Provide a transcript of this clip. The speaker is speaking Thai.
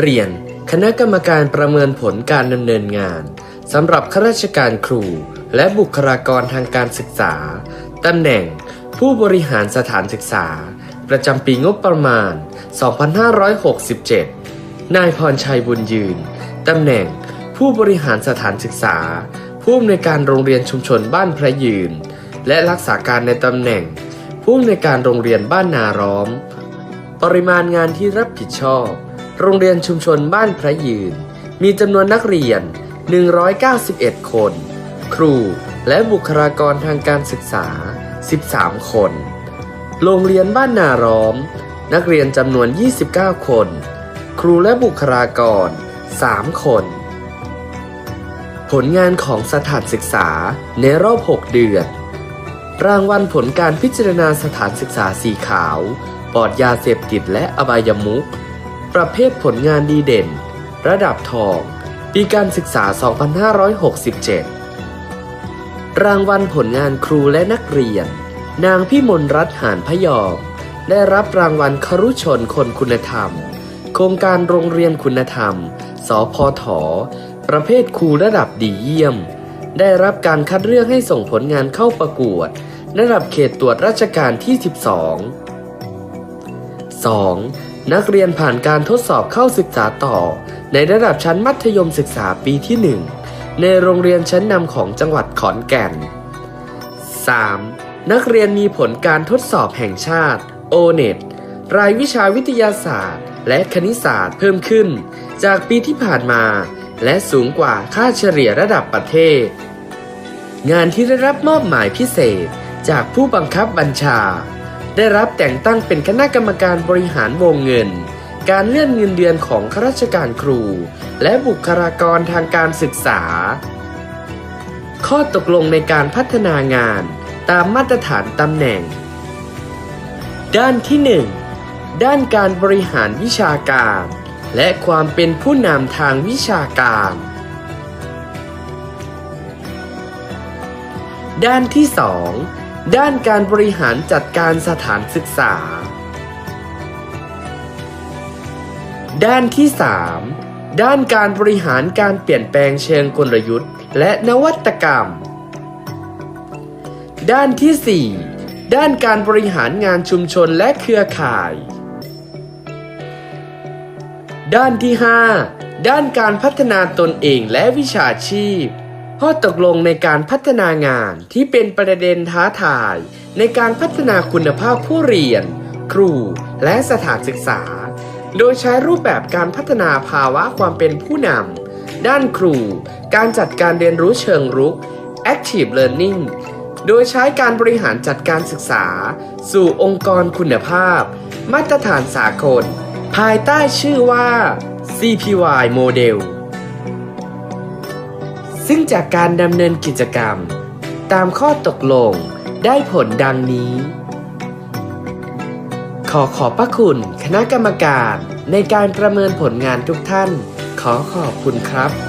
เรียน คณะกรรมการประเมินผลการดำเนินงานสำหรับข้าราชการครู และบุคลากรทางการศึกษาตำแหน่ง ผู้บริหารสถานศึกษา ประจำปีงบประมาณ 2567 นายพรชัยบุญยืนตำแหน่ง ผู้บริหารสถานศึกษา ผู้อำนวยการโรงเรียนชุมชนบ้านพระยืน และรักษาการในตำแหน่ง ผู้อำนวยการโรงเรียนบ้านนาร้อม ปริมาณงานที่รับผิดชอบ โรงเรียนชุมชนบ้านพระยืน มีจำนวนนักเรียน 191 คน ครูและบุคลากรทางการศึกษา 13 คน โรงเรียนบ้านนาร้อม นักเรียนจำนวน 29 คน ครูและบุคลากร 3 คน ผลงานของสถานศึกษาในรอบ 6 เดือน รางวัลผลการพิจารณาสถานศึกษาสีขาว ปลอดยาเสพติดและอบายมุข ประเภทผลงานดีเด่น ระดับทอง ปีการศึกษา 2567 รางวัลผลงานครูและนักเรียน นางพี่มนรัตน์หานพยอม ได้รับรางวัลครุชนคนคุณธรรม โครงการโรงเรียนคุณธรรม สพท ประเภทครูระดับดีเยี่ยม ได้รับการคัดเลือกให้ส่งผลงานเข้าประกวด ระดับเขตตรวจราชการที่ 12 2. นักเรียนผ่านการทดสอบเข้าศึกษาต่อ ในระดับชั้นมัธยมศึกษาปีที่ 1 ในโรงเรียนชั้นนำของจังหวัดขอนแก่น 3. นักเรียนมีผลการทดสอบแห่งชาติ o n e t รายวิชาวิทยาศาสตร์ และคณิตศาสตร์เพิ่มขึ้น จากปีที่ผ่านมา และสูงกว่าค่าเฉลี่ยระดับประเทศ งานที่ได้รับมอบหมายพิเศษจากผู้บังคับบัญชา ได้รับแต่งตั้งเป็นคณะกรรมการบริหารวงเงิน การเลื่อนเงินเดือนของข้าราชการครู และบุคลากรทางการศึกษา ข้อตกลงในการพัฒนางานตามมาตรฐานตำแหน่ง ด้านที่ 1 ด้านการบริหารวิชาการ และความเป็นผู้นำทางวิชาการ ด้านที่ 2 ด้านการบริหารจัดการสถานศึกษา ด้านที่ 3 ด้านการบริหารการเปลี่ยนแปลงเชิงกลยุทธ์ และนวัตกรรม ด้านที่ 4 ด้านการบริหารงานชุมชนและเครือข่าย ด้านที่ 5 ด้านการพัฒนาตนเองและวิชาชีพ ข้อตกลงในการพัฒนางานที่เป็นประเด็นท้าทาย ในการพัฒนาคุณภาพผู้เรียน ครู และสถานศึกษา โดยใช้รูปแบบการพัฒนาภาวะความเป็นผู้นำด้านครู การจัดการเรียนรู้เชิงรุก active learning โดยใช้การบริหารจัดการศึกษา สู่องค์กรคุณภาพ มาตรฐานสากล ภายใต้ชื่อว่า CPY Model ซึ่งจากการดำเนินกิจกรรม ตามข้อตกลงได้ผลดังนี้ ขอขอบพระคุณคณะกรรมการในการประเมินผลงานทุกท่าน ขอขอบคุณครับ